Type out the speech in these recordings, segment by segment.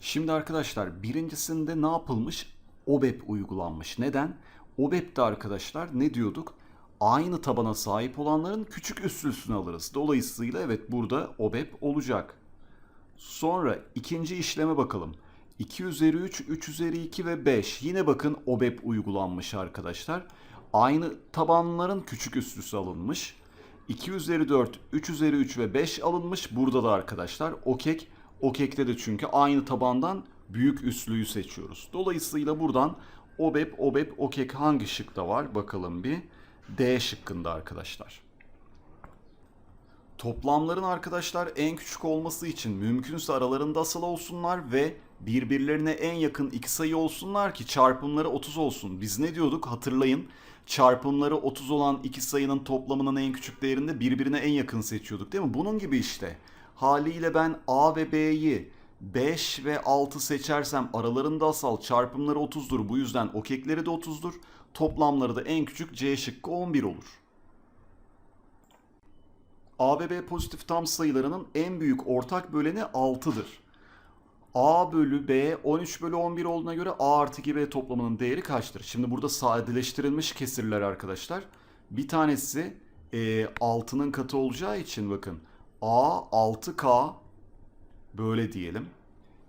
Şimdi arkadaşlar birincisinde ne yapılmış? OBEP uygulanmış. Neden? OBEP'te arkadaşlar ne diyorduk? Aynı tabana sahip olanların küçük üslüsünü alırız. Dolayısıyla evet burada OBEP olacak. Sonra ikinci işleme bakalım. 2 üzeri 3, 3 üzeri 2 ve 5. Yine bakın OBEP uygulanmış arkadaşlar. Aynı tabanların küçük üslüsü alınmış. 2 üzeri 4, 3 üzeri 3 ve 5 alınmış. Burada da arkadaşlar okek. Okek'te de çünkü aynı tabandan büyük üslüyü seçiyoruz. Dolayısıyla buradan OBEP, OBEP, okek hangi şıkta var? Bakalım bir. D şıkkında arkadaşlar. Toplamların arkadaşlar en küçük olması için mümkünse aralarında asal olsunlar ve birbirlerine en yakın iki sayı olsunlar ki çarpımları 30 olsun. Biz ne diyorduk hatırlayın. Çarpımları 30 olan iki sayının toplamının en küçük değerinde birbirine en yakın seçiyorduk değil mi? Bunun gibi işte. Haliyle ben A ve B'yi 5 ve 6 seçersem aralarında asal çarpımları 30'dur. Bu yüzden okekleri de 30'dur. Toplamları da en küçük C şıkkı 11 olur. A ve B pozitif tam sayılarının en büyük ortak böleni 6'dır. A bölü B 13 bölü 11 olduğuna göre A artı 2B toplamının değeri kaçtır? Şimdi burada sadeleştirilmiş kesirler arkadaşlar. Bir tanesi e, 6'nın katı olacağı için bakın A 6K böyle diyelim.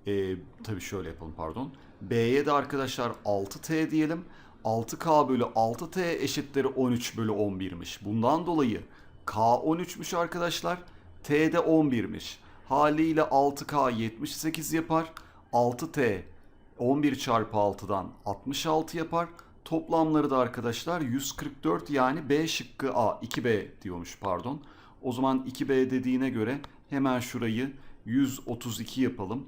E, tabii şöyle yapalım pardon. B'ye de arkadaşlar 6T diyelim. 6K bölü 6T eşittir 13 bölü 11'miş. Bundan dolayı K 13'müş arkadaşlar. T de 11'miş. Haliyle 6K 78 yapar. 6T 11 çarpı 6'dan 66 yapar. Toplamları da arkadaşlar 144 yani B şıkkı A 2B diyormuş pardon. O zaman 2B dediğine göre hemen şurayı 132 yapalım.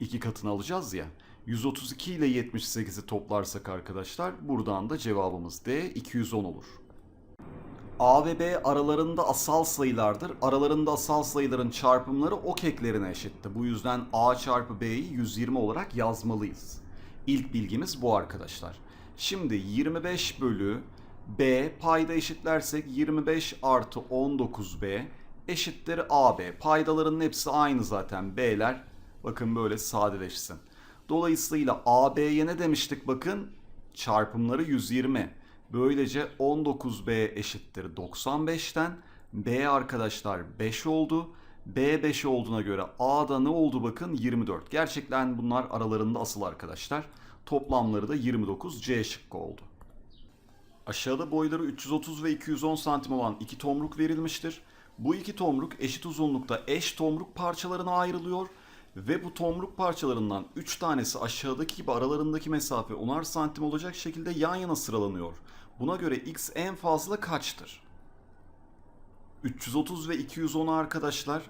İki katını alacağız ya. 132 ile 78'i toplarsak arkadaşlar buradan da cevabımız D 210 olur. A ve B aralarında asal sayılardır. Aralarında asal sayıların çarpımları ok eklerine eşittir. Bu yüzden A çarpı B'yi 120 olarak yazmalıyız. İlk bilgimiz bu arkadaşlar. Şimdi 25 bölü B payda eşitlersek 25 artı 19B eşittir AB. Paydaların hepsi aynı zaten B'ler. Bakın böyle sadeleşsin. Dolayısıyla AB'ye ne demiştik bakın? Çarpımları 120. Böylece 19B eşittir 95'ten. B arkadaşlar 5 oldu. B 5 olduğuna göre A'da ne oldu bakın 24. Gerçekten bunlar aralarında asıl arkadaşlar. Toplamları da 29 C şıkkı oldu. Aşağıda boyları 330 ve 210 santim olan iki tomruk verilmiştir. Bu iki tomruk eşit uzunlukta eş tomruk parçalarına ayrılıyor ve bu tomruk parçalarından 3 tanesi aşağıdaki gibi aralarındaki mesafe 10'ar santim olacak şekilde yan yana sıralanıyor. Buna göre x en fazla kaçtır? 330 ve 210 arkadaşlar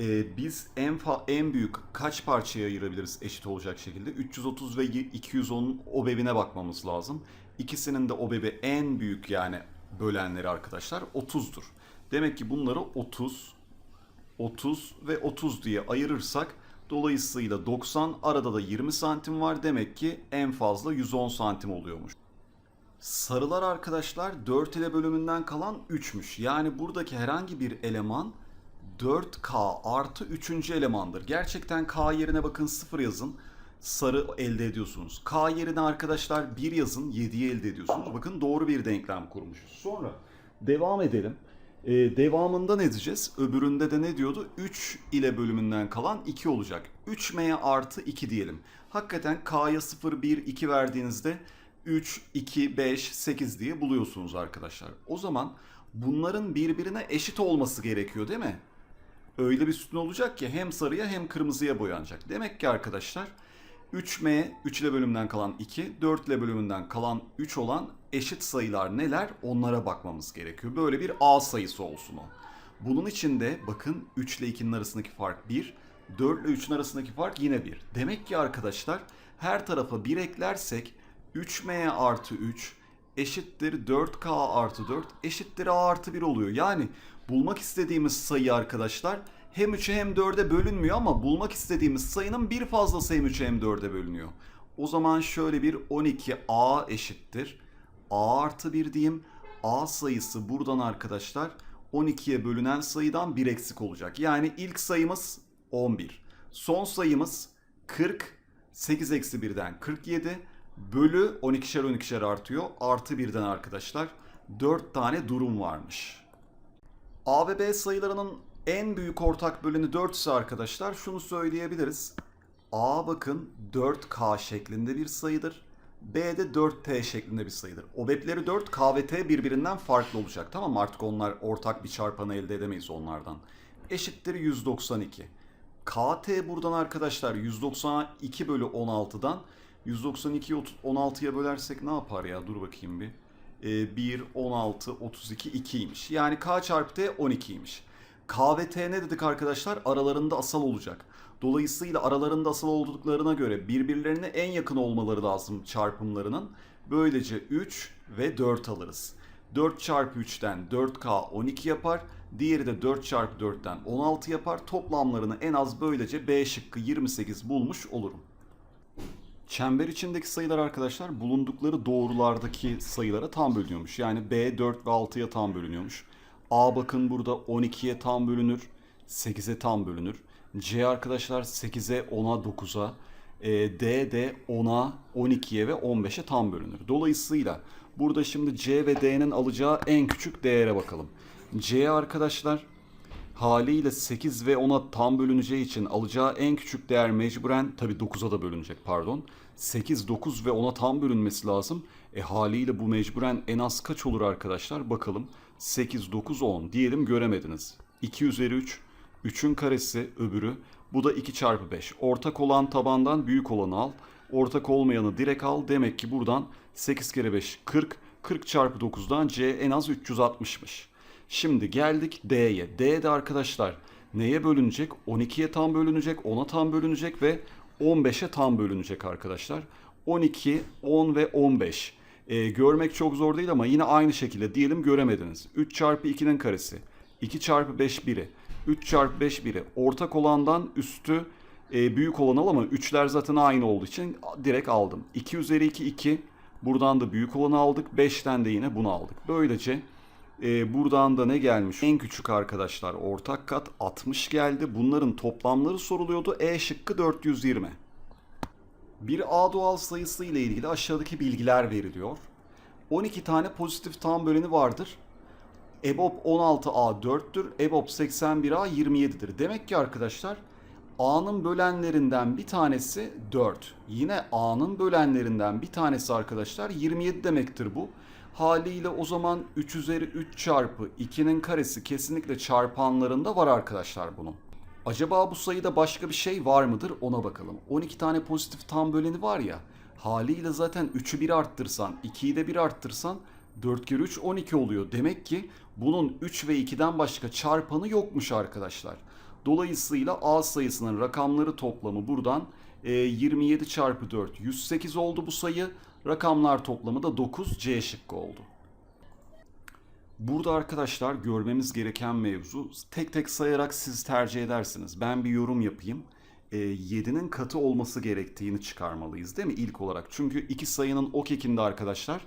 e, biz en fa- en büyük kaç parçaya ayırabiliriz eşit olacak şekilde? 330 ve 210'un obebine bakmamız lazım. İkisinin de obebi en büyük yani bölenleri arkadaşlar 30'dur. Demek ki bunları 30, 30 ve 30 diye ayırırsak dolayısıyla 90 arada da 20 santim var. Demek ki en fazla 110 santim oluyormuş. Sarılar arkadaşlar 4 ile bölümünden kalan 3'müş. Yani buradaki herhangi bir eleman 4K artı 3. elemandır. Gerçekten K yerine bakın 0 yazın. Sarı elde ediyorsunuz. K yerine arkadaşlar 1 yazın 7'yi elde ediyorsunuz. Bakın doğru bir denklem kurmuşuz. Sonra devam edelim. Ee, devamında ne diyeceğiz? Öbüründe de ne diyordu? 3 ile bölümünden kalan 2 olacak. 3M artı 2 diyelim. Hakikaten K'ya 0, 1, 2 verdiğinizde 3, 2, 5, 8 diye buluyorsunuz arkadaşlar. O zaman bunların birbirine eşit olması gerekiyor değil mi? Öyle bir sütun olacak ki hem sarıya hem kırmızıya boyanacak. Demek ki arkadaşlar 3M 3 ile bölümünden kalan 2, 4 ile bölümünden kalan 3 olan eşit sayılar neler onlara bakmamız gerekiyor. Böyle bir A sayısı olsun o. Bunun için de bakın 3 ile 2'nin arasındaki fark 1, 4 ile 3'ün arasındaki fark yine 1. Demek ki arkadaşlar her tarafa 1 eklersek 3M artı 3 eşittir 4K artı 4 eşittir A artı 1 oluyor. Yani bulmak istediğimiz sayı arkadaşlar hem 3'e hem 4'e bölünmüyor ama bulmak istediğimiz sayının bir fazlası hem 3'e hem 4'e bölünüyor. O zaman şöyle bir 12A eşittir. A artı 1 diyeyim. A sayısı buradan arkadaşlar 12'ye bölünen sayıdan 1 eksik olacak. Yani ilk sayımız 11. Son sayımız 40 8 eksi 1'den 47 bölü 12'şer 12'şer artıyor. Artı 1'den arkadaşlar 4 tane durum varmış. A ve B sayılarının en büyük ortak böleni 4 ise arkadaşlar şunu söyleyebiliriz. A bakın 4K şeklinde bir sayıdır. B de 4T şeklinde bir sayıdır. OBEP'leri 4, K ve T birbirinden farklı olacak. Tamam mı? Artık onlar ortak bir çarpanı elde edemeyiz onlardan. Eşittir 192. KT buradan arkadaşlar 192 bölü 16'dan 192'yi 16'ya bölersek ne yapar ya? Dur bakayım bir. Ee, 1, 16, 32, 2'ymiş. Yani K çarpı T 12'ymiş. K ve T ne dedik arkadaşlar? Aralarında asal olacak. Dolayısıyla aralarında asal olduklarına göre birbirlerine en yakın olmaları lazım çarpımlarının. Böylece 3 ve 4 alırız. 4 çarpı 3'ten 4K 12 yapar. Diğeri de 4 çarpı 4'ten 16 yapar. Toplamlarını en az böylece B şıkkı 28 bulmuş olurum. Çember içindeki sayılar arkadaşlar bulundukları doğrulardaki sayılara tam bölünüyormuş. Yani B 4 ve 6'ya tam bölünüyormuş. A bakın burada 12'ye tam bölünür. 8'e tam bölünür. C arkadaşlar 8'e 10'a 9'a. E, D de 10'a 12'ye ve 15'e tam bölünür. Dolayısıyla burada şimdi C ve D'nin alacağı en küçük değere bakalım. C arkadaşlar haliyle 8 ve 10'a tam bölüneceği için alacağı en küçük değer mecburen tabi 9'a da bölünecek pardon. 8, 9 ve 10'a tam bölünmesi lazım. E haliyle bu mecburen en az kaç olur arkadaşlar? Bakalım. 8, 9, 10 diyelim göremediniz. 2 üzeri 3. 3'ün karesi öbürü. Bu da 2 çarpı 5. Ortak olan tabandan büyük olanı al. Ortak olmayanı direkt al. Demek ki buradan 8 kere 5 40. 40 çarpı 9'dan C en az 360'mış. Şimdi geldik D'ye. D de arkadaşlar neye bölünecek? 12'ye tam bölünecek, 10'a tam bölünecek ve 15'e tam bölünecek arkadaşlar. 12, 10 ve 15. Ee, görmek çok zor değil ama yine aynı şekilde diyelim göremediniz. 3 çarpı 2'nin karesi. 2 çarpı 5 biri. 3 çarpı 5 biri. Ortak olandan üstü e, büyük olan al ama 3'ler zaten aynı olduğu için direkt aldım. 2 üzeri 2 2. Buradan da büyük olanı aldık. 5'ten de yine bunu aldık. Böylece e, buradan da ne gelmiş? En küçük arkadaşlar ortak kat 60 geldi. Bunların toplamları soruluyordu. E şıkkı 420. Bir A doğal sayısı ile ilgili aşağıdaki bilgiler veriliyor. 12 tane pozitif tam böleni vardır. EBOB 16A 4'tür. EBOB 81A 27'dir. Demek ki arkadaşlar A'nın bölenlerinden bir tanesi 4. Yine A'nın bölenlerinden bir tanesi arkadaşlar 27 demektir bu. Haliyle o zaman 3 üzeri 3 çarpı 2'nin karesi kesinlikle çarpanlarında var arkadaşlar bunun. Acaba bu sayıda başka bir şey var mıdır ona bakalım. 12 tane pozitif tam böleni var ya. Haliyle zaten 3'ü 1 arttırsan, 2'yi de 1 arttırsan 4 kere 3 12 oluyor. Demek ki bunun 3 ve 2'den başka çarpanı yokmuş arkadaşlar. Dolayısıyla A sayısının rakamları toplamı buradan e, 27 çarpı 4 108 oldu bu sayı. Rakamlar toplamı da 9 C şıkkı oldu. Burada arkadaşlar görmemiz gereken mevzu tek tek sayarak siz tercih edersiniz. Ben bir yorum yapayım. E, 7'nin katı olması gerektiğini çıkarmalıyız değil mi ilk olarak? Çünkü iki sayının o kekinde arkadaşlar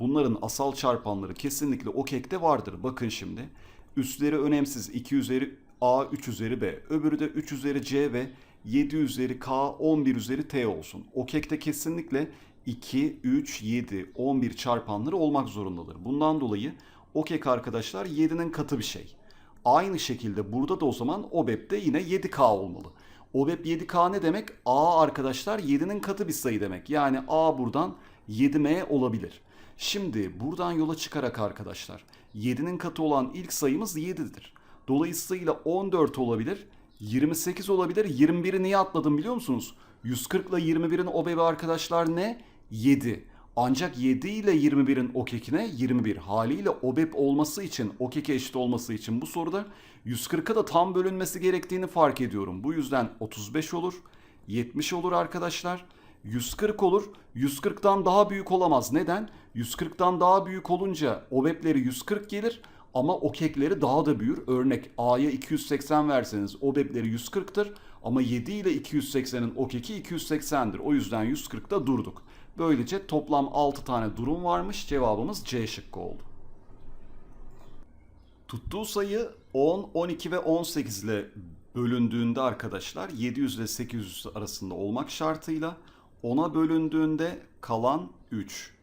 bunların asal çarpanları kesinlikle o kekte vardır. Bakın şimdi üstleri önemsiz 2 üzeri A 3 üzeri B öbürü de 3 üzeri C ve 7 üzeri K 11 üzeri T olsun. O kekte kesinlikle 2, 3, 7, 11 çarpanları olmak zorundadır. Bundan dolayı o arkadaşlar 7'nin katı bir şey. Aynı şekilde burada da o zaman OBEP'te yine 7K olmalı. OBEP 7K ne demek? A arkadaşlar 7'nin katı bir sayı demek. Yani A buradan 7M olabilir. Şimdi buradan yola çıkarak arkadaşlar 7'nin katı olan ilk sayımız 7'dir. Dolayısıyla 14 olabilir, 28 olabilir. 21'i niye atladım biliyor musunuz? 140 ile 21'in OBEP'i arkadaşlar ne? 7. Ancak 7 ile 21'in o kekine 21 haliyle OBEP olması için, o keke eşit olması için bu soruda 140'a da tam bölünmesi gerektiğini fark ediyorum. Bu yüzden 35 olur, 70 olur arkadaşlar. 140 olur. 140'tan daha büyük olamaz. Neden? 140'tan daha büyük olunca OBEP'leri 140 gelir ama o kekleri daha da büyür. Örnek A'ya 280 verseniz OBEP'leri 140'tır ama 7 ile 280'in o keki 280'dir. O yüzden 140'da durduk. Böylece toplam 6 tane durum varmış. Cevabımız C şıkkı oldu. Tuttuğu sayı 10, 12 ve 18 ile bölündüğünde arkadaşlar 700 ile 800 arasında olmak şartıyla 10'a bölündüğünde kalan 3.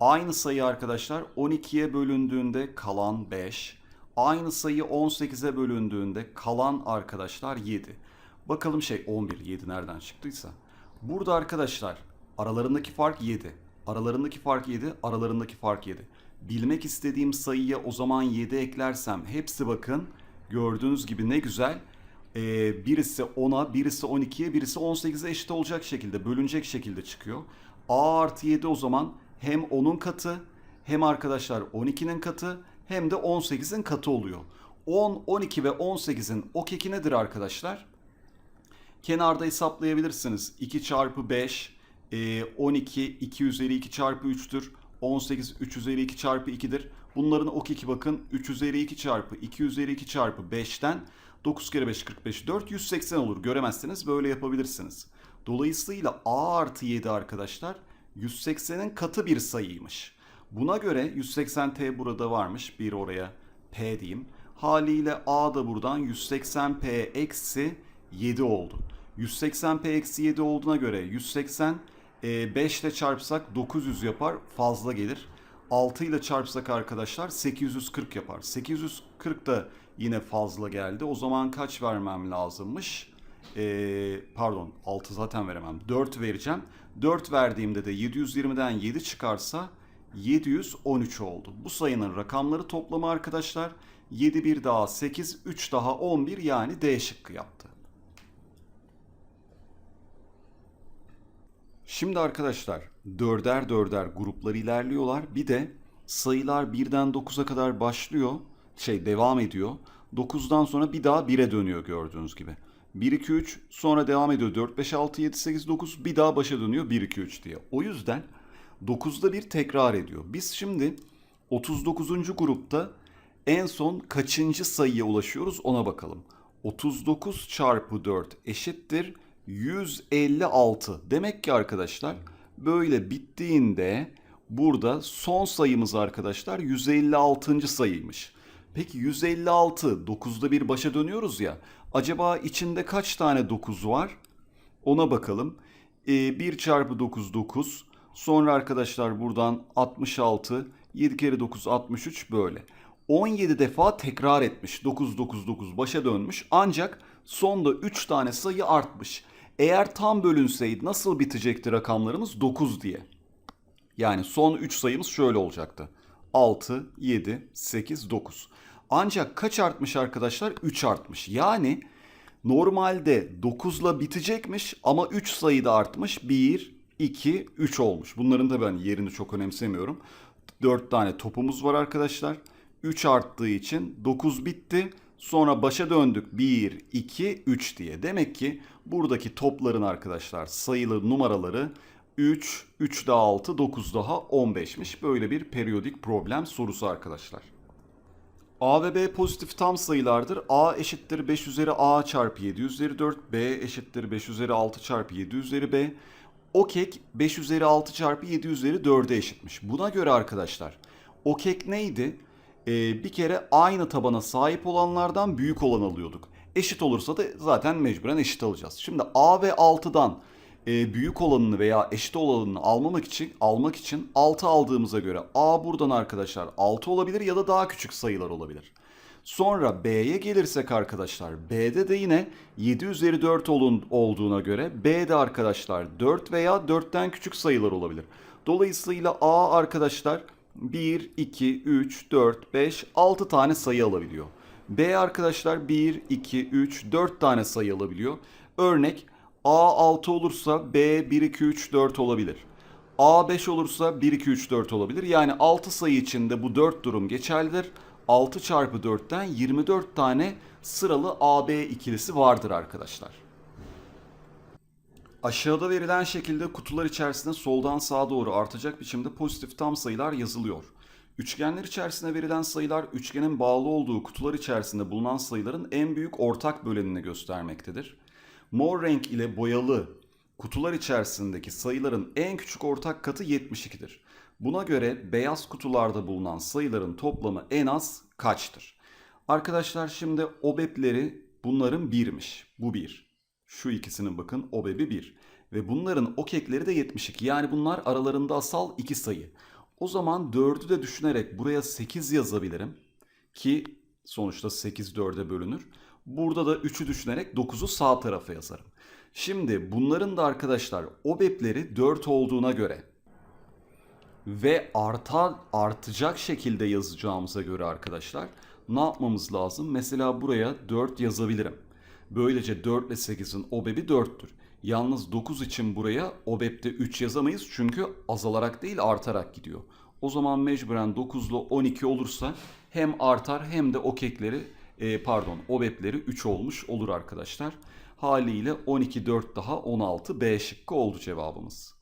Aynı sayı arkadaşlar 12'ye bölündüğünde kalan 5. Aynı sayı 18'e bölündüğünde kalan arkadaşlar 7. Bakalım şey 11, 7 nereden çıktıysa. Burada arkadaşlar aralarındaki fark 7. Aralarındaki fark 7, aralarındaki fark 7. Bilmek istediğim sayıya o zaman 7 eklersem hepsi bakın gördüğünüz gibi ne güzel. Ee, birisi 10'a, birisi 12'ye, birisi 18'e eşit olacak şekilde, bölünecek şekilde çıkıyor. A artı 7 o zaman hem 10'un katı hem arkadaşlar 12'nin katı hem de 18'in katı oluyor. 10, 12 ve 18'in o keki nedir arkadaşlar? Kenarda hesaplayabilirsiniz. 2 çarpı 5, e, 12, 2 üzeri 2 çarpı 3'tür. 18, 3 üzeri 2 çarpı 2'dir. Bunların ok 2 bakın 3 üzeri 2 çarpı 2 üzeri 2 çarpı 5'ten 9 kere 5 45 4 180 olur. Göremezseniz böyle yapabilirsiniz. Dolayısıyla a artı 7 arkadaşlar 180'in katı bir sayıymış. Buna göre 180t burada varmış. Bir oraya p diyeyim. Haliyle a da buradan 180p eksi 7 oldu. 180p eksi 7 olduğuna göre 180 e, 5 ile çarpsak 900 yapar fazla gelir. 6 ile çarpsak arkadaşlar 840 yapar. 840 da yine fazla geldi. O zaman kaç vermem lazımmış? Ee, pardon 6 zaten veremem. 4 vereceğim. 4 verdiğimde de 720'den 7 çıkarsa 713 oldu. Bu sayının rakamları toplamı arkadaşlar 7 bir daha 8, 3 daha 11 yani D şıkkı yaptı. Şimdi arkadaşlar dörder dörder gruplar ilerliyorlar. Bir de sayılar birden 9'a kadar başlıyor. Şey devam ediyor. 9'dan sonra bir daha 1'e dönüyor gördüğünüz gibi. 1, 2, 3 sonra devam ediyor. 4, 5, 6, 7, 8, 9 bir daha başa dönüyor 1, 2, 3 diye. O yüzden 9'da bir tekrar ediyor. Biz şimdi 39. grupta en son kaçıncı sayıya ulaşıyoruz ona bakalım. 39 çarpı 4 eşittir 156. Demek ki arkadaşlar böyle bittiğinde burada son sayımız arkadaşlar 156. sayıymış. Peki 156 9'da bir başa dönüyoruz ya. Acaba içinde kaç tane 9 var? Ona bakalım. Ee, 1 çarpı 9 9. Sonra arkadaşlar buradan 66. 7 kere 9 63 böyle. 17 defa tekrar etmiş. 9 9 9 başa dönmüş. Ancak sonda 3 tane sayı artmış. Eğer tam bölünseydi nasıl bitecekti rakamlarımız? 9 diye. Yani son 3 sayımız şöyle olacaktı. 6, 7, 8, 9. Ancak kaç artmış arkadaşlar? 3 artmış. Yani normalde 9 ile bitecekmiş ama 3 sayıda artmış. 1, 2, 3 olmuş. Bunların da ben yerini çok önemsemiyorum. 4 tane topumuz var arkadaşlar. 3 arttığı için 9 bitti. Sonra başa döndük 1, 2, 3 diye. Demek ki buradaki topların arkadaşlar sayılı numaraları 3, 3 daha 6, 9 daha 15'miş. Böyle bir periyodik problem sorusu arkadaşlar. A ve B pozitif tam sayılardır. A eşittir 5 üzeri A çarpı 7 üzeri 4. B eşittir 5 üzeri 6 çarpı 7 üzeri B. O kek 5 üzeri 6 çarpı 7 üzeri 4'e eşitmiş. Buna göre arkadaşlar o kek neydi? Ee, bir kere aynı tabana sahip olanlardan büyük olan alıyorduk. Eşit olursa da zaten mecburen eşit alacağız. Şimdi A ve 6'dan e, büyük olanını veya eşit olanını almamak için almak için 6 aldığımıza göre A buradan arkadaşlar 6 olabilir ya da daha küçük sayılar olabilir. Sonra B'ye gelirsek arkadaşlar B'de de yine 7 üzeri 4 olun, olduğuna göre B'de arkadaşlar 4 veya 4'ten küçük sayılar olabilir. Dolayısıyla A arkadaşlar 1, 2, 3, 4, 5, 6 tane sayı alabiliyor. B arkadaşlar 1, 2, 3, 4 tane sayı alabiliyor. Örnek A 6 olursa B 1, 2, 3, 4 olabilir. A 5 olursa 1, 2, 3, 4 olabilir. Yani 6 sayı içinde bu 4 durum geçerlidir. 6 çarpı 4'ten 24 tane sıralı AB ikilisi vardır arkadaşlar. Aşağıda verilen şekilde kutular içerisinde soldan sağa doğru artacak biçimde pozitif tam sayılar yazılıyor. Üçgenler içerisinde verilen sayılar üçgenin bağlı olduğu kutular içerisinde bulunan sayıların en büyük ortak bölenini göstermektedir. Mor renk ile boyalı kutular içerisindeki sayıların en küçük ortak katı 72'dir. Buna göre beyaz kutularda bulunan sayıların toplamı en az kaçtır? Arkadaşlar şimdi OBEP'leri bunların birmiş. Bu bir. Şu ikisinin bakın OBEP'i 1. Ve bunların ok ekleri de 72. Yani bunlar aralarında asal iki sayı. O zaman 4'ü de düşünerek buraya 8 yazabilirim. Ki sonuçta 8 4'e bölünür. Burada da 3'ü düşünerek 9'u sağ tarafa yazarım. Şimdi bunların da arkadaşlar OBEP'leri 4 olduğuna göre ve arta, artacak şekilde yazacağımıza göre arkadaşlar ne yapmamız lazım? Mesela buraya 4 yazabilirim. Böylece 4 ile 8'in OBEB'i 4'tür. Yalnız 9 için buraya OBEB'de 3 yazamayız çünkü azalarak değil artarak gidiyor. O zaman mecburen 9 ile 12 olursa hem artar hem de okekleri e, pardon OBEB'leri 3 olmuş olur arkadaşlar. Haliyle 12 4 daha 16 B şıkkı oldu cevabımız.